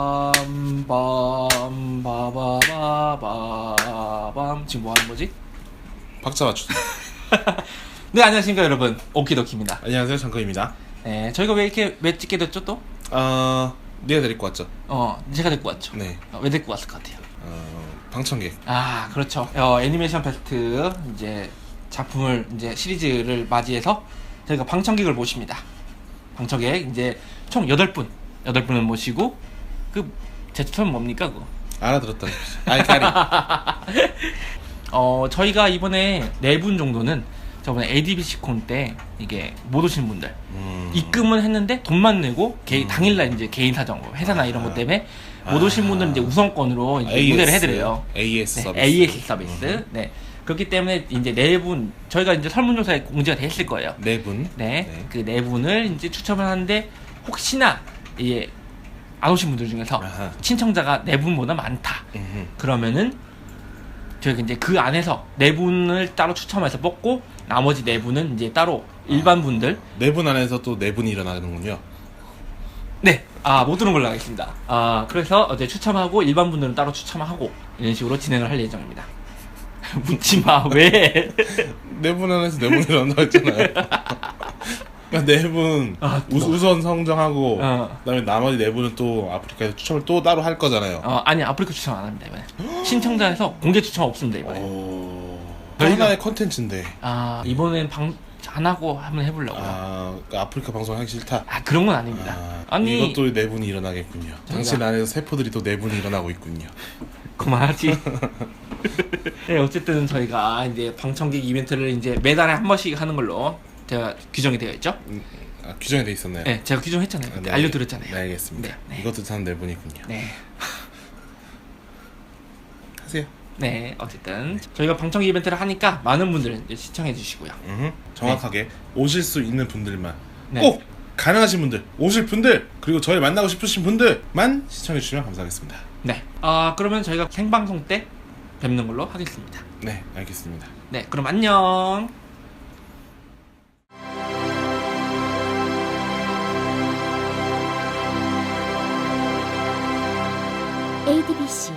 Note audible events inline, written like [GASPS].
빠바바바밤 바바바바밤 지금 뭐 하는 거지? 박자 맞추세요. [LAUGHS] 네 안녕하십니까 여러분 오키도키입니다. 안녕하세요, 장커입니다. 네 저희가 왜 이렇게 왜 찍게 됐죠 또? 어, 네가 데리고 왔죠? 어 제가 데리고 왔죠. 네. 어, 왜 데리고 왔을 것 같아요? 어, 방청객. 아 그렇죠. 어, 애니메이션 페스트 이제 작품을 이제 시리즈를 맞이해서 저희가 방청객을 모십니다. 방청객 이제 총 8분 8분을 모시고 그 제초처럼 뭡니까 그거? 알아들었다. 알카리. [LAUGHS] 어 저희가 이번에 네 분 정도는 저번에 ADBC 콘 때 이게 못 오신 분들 음. 입금은 했는데 돈만 내고 개, 당일날 이제 개인 사정으로 회사나 이런 것 때문에 못 오신 분들은 이제 우선권으로 이제 AS. 무대를 해드려요. AS 네, 서비스. AS 서비스. 네. 그렇기 때문에 이제 네 분 저희가 이제 설문조사에 공지가 됐을 거예요. 네 분. 네. 네. 그 네 분을 이제 추첨을 하는데 혹시나 이게 안 오신 분들 중에서 아하. 신청자가 네 분보다 많다. 음흠. 그러면은 저희가 이제 그 안에서 네 분을 따로 추첨해서 뽑고 나머지 네 분은 이제 따로 일반 분들 네 분 안에서 또 네 분이 일어나는군요. 네. 아, 못 들은 걸로 하겠습니다. 아, 그래서 어제 추첨하고 일반 분들은 따로 추첨하고 이런 식으로 진행을 할 예정입니다. [LAUGHS] 묻지 마, 왜? [LAUGHS] 네분 안에서 네 분이 일어난다고 했잖아요. 그러니까 네분 아, 또. 우선 성정하고 어. 그다음에 나머지 네 분은 또 아프리카에서 추첨을 또 따로 할 거잖아요. 어, 아니, 아프리카 추첨 안 합니다, 이번에. [GASPS] 신청자에서 공개 추첨 없습니다, 이번에. 오. 저희가- 하나의 컨텐츠인데. 아, 이번엔 방, 안 하고 한번 해보려고요. 아, 아, 아프리카 방송 하기 싫다. 그런 건 아닙니다. 아, 아, 니 이것도 네 분이 일어나겠군요. 당신 안에서 세포들이 또 네 분이 일어나고 있군요. [LAUGHS] 그만하지. [LAUGHS] 네, 어쨌든 저희가 이제 방청객 이벤트를 이제 매달에 한 번씩 하는 걸로 제가 규정이 되어 있죠. 음, 아, 규정이 돼 있었나요? 네, 제가 규정했잖아요. 아, 네, 알려드렸잖아요. 네, 알겠습니다. 네, 네. 이것도 참네 분이군요. [LAUGHS] 네. 하세요. 네, 어쨌든 저희가 방청 이벤트를 하니까 많은 분들 이제 시청해 주시고요. 음흠. 정확하게 오실 수 있는 분들만 네. 꼭 가능하신 분들, 오실 분들, 그리고 저희 만나고 싶으신 분들만 시청해 주시면 감사하겠습니다. 네. 아 그러면 저희가 생방송 때 뵙는 걸로 하겠습니다. 네, 알겠습니다. 네, 그럼 안녕. ADBC